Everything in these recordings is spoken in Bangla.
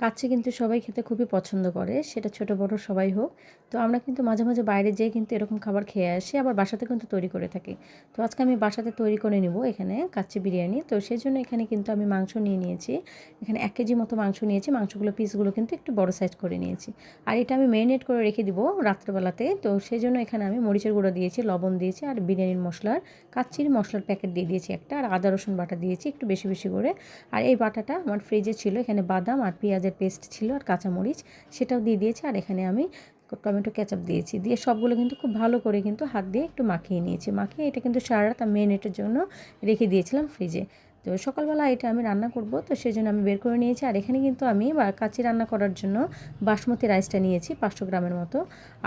কাচ্চি কিন্তু সবাই খেতে খুবই পছন্দ করে, সেটা ছোট বড় সবাই হোক। তো আমরা কিন্তু মাঝে মাঝে বাইরে যেয়ে কিন্তু এরকম খাবার খেয়ে আসি, আবার বাসাতে কিন্তু তৈরি করে থাকি। তো আজকে আমি বাসাতে তৈরি করে নিব এখানে কাচ্চি বিরিয়ানি। তো সেই জন্য এখানে কিন্তু আমি মাংস নিয়ে নিয়েছি। এখানে এক কেজি মতো মাংস নিয়েছি, মাংসগুলো পিসগুলো কিন্তু একটু বড় সাইজ করে নিয়েছি। আর এটা আমি ম্যারিনেট করে রেখে দিব রাত্রেবেলাতে। তো সেই জন্য এখানে আমি মরিচের গুঁড়ো দিয়েছি, লবণ দিয়েছি আর বিরিয়ানির মশলার, কাচ্চির মশলার প্যাকেট দিয়ে দিয়েছি একটা। আর আদা রসুন বাটা দিয়েছি একটু বেশি বেশি করে। আর এই বাটাটা আমার ফ্রিজে ছিল। এখানে বাদাম আর পেঁয়াজের পেস্ট ছিল আর কাঁচামরিচ, সেটাও দিয়ে দিয়েছি। আর এখানে আমি টমেটো কেচাপ দিয়েছি। দিয়ে সবগুলো কিন্তু খুব ভালো করে কিন্তু হাত দিয়ে একটু মাখিয়ে নিয়েছি। মাখিয়ে এটা কিন্তু সারা রাত মেরিনেটের জন্য রেখে দিয়েছিলাম ফ্রিজে তো সকালবেলা এটা আমি রান্না করব, তো সেই জন্য আমি বের করে নিয়েছি। আর এখানে কিন্তু আমি কাচি রান্না করার জন্য বাসমতি রাইসটা নিয়েছি পাঁচশো গ্রামের মতো।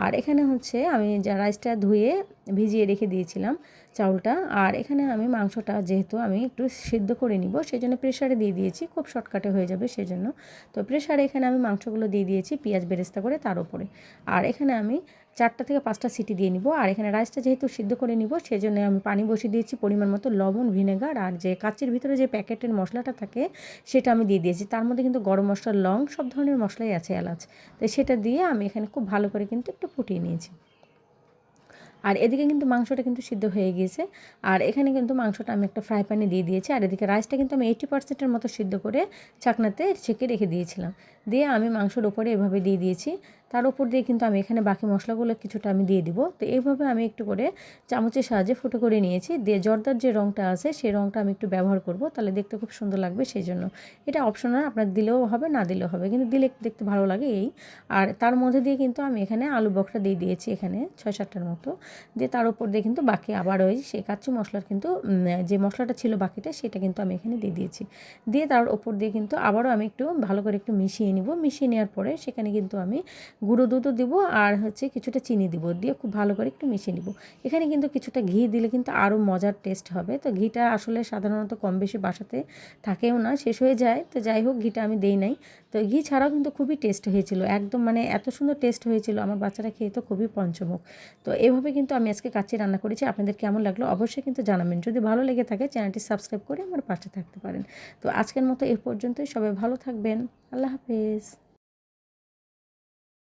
আর এখানে হচ্ছে আমি যা রাইসটা ধুয়ে ভিজিয়ে রেখে দিয়েছিলাম চাউলটা। আর এখানে আমি মাংসটা যেহেতু আমি একটু সিদ্ধ করে নিব সেই জন্য প্রেশারে দিয়ে দিয়েছি, খুব শর্টকাটে হয়ে যাবে সেই জন্য তো প্রেশারে এখানে আমি মাংসগুলো দিয়ে দিয়েছি পেঁয়াজ বেরেস্তা করে তার উপরে। আর এখানে আমি চারটা থেকে পাঁচটা সিটি দিয়ে নিব। আর এখানে রাইসটা যেহেতু সিদ্ধ করে নিব সেই জন্য আমি পানি বসিয়ে দিয়েছি পরিমাণ মতো লবণ ভিনেগার আর যে কাচের ভিতরে যে প্যাকেটের মশলাটা থাকে সেটা আমি দিয়ে দিয়েছি। তার মধ্যে কিন্তু গরম মশলা, লং, সব ধরনের মশলাই আছে এলাচ। তো সেটা দিয়ে আমি এখানে খুব ভালো করে কিন্তু একটু ফুটিয়ে নিয়েছি। আর এদিকে কিন্তু মাংসটা কিন্তু সিদ্ধ হয়ে গিয়েছে। আর এখানে কিন্তু মাংসটা আমি একটা ফ্রাই প্যানে দিয়ে দিয়েছি। আর এদিকে রাইসটা কিন্তু আমি এইটি পার্সেন্টের মতো সিদ্ধ করে চাকনাতে ছেঁকে রেখে দিয়েছিলাম। দিয়ে আমি মাংসর ওপরে এভাবে দিয়ে দিয়েছি। তার উপর দিয়ে কিন্তু আমি এখানে বাকি মশলাগুলো কিছুটা আমি দিয়ে দিব। তো এইভাবে আমি একটু করে চামচের সাহায্যে ফুটো করে নিয়েছি। দিয়ে জর্দার যে রঙটা আছে সেই রঙটা আমি একটু ব্যবহার করব। তাহলে দেখতে খুব সুন্দর লাগবে সেই জন্য এটা অপশনাল আপনার দিলেও হবে, না দিলেও হবে। কিন্তু দিলে দেখতে ভালো লাগে এই। আর তার মধ্যে দিয়ে কিন্তু আমি এখানে আলু বকটা দিয়ে দিয়েছি এখানে ছয় সাতটার মতো। দিয়ে তার উপর দিয়ে কিন্তু বাকি আবার ওই সেই কাচ্চি মশলার কিন্তু যে মশলাটা ছিল বাকিটা, সেটা কিন্তু আমি এখানে দিয়ে দিয়েছি। দিয়ে তার উপর দিয়ে কিন্তু আবারও আমি একটু ভালো করে একটু মিশিয়ে নিব। মিশিয়ে নেওয়ার পরে সেখানে কিন্তু আমি গুঁড়ো দুধও দিব আর হচ্ছে কিছুটা চিনি দিব, দিয়ে খুব ভালো করে একটু মিশিয়ে নিব। এখানে কিন্তু কিছুটা ঘি দিলে কিন্তু আরও মজার টেস্ট হবে। তো ঘিটা আসলে সাধারণত কম বেশি বাসাতে থাকেও না, শেষ হয়ে যায়। তো যাই হোক, ঘিটা আমি দেই নাই। তো ঘি ছাড়াও কিন্তু খুবই টেস্ট হয়েছিল, একদম মানে এত সুন্দর টেস্ট হয়েছিল। আমার বাচ্চারা খেয়ে তো খুবই পঞ্চমুখ। তো এভাবে কিন্তু আমি আজকে কাচ্চি রান্না করেছি। আপনাদের কেমন লাগল অবশ্যই কিন্তু জানাবেন। যদি ভালো লেগে থাকে, চ্যানেলটি সাবস্ক্রাইব করে আমার পাশে থাকতে পারেন। তো আজকের মতো এ পর্যন্তই। সবাই ভালো থাকবেন। আল্লাহ হাফেজ।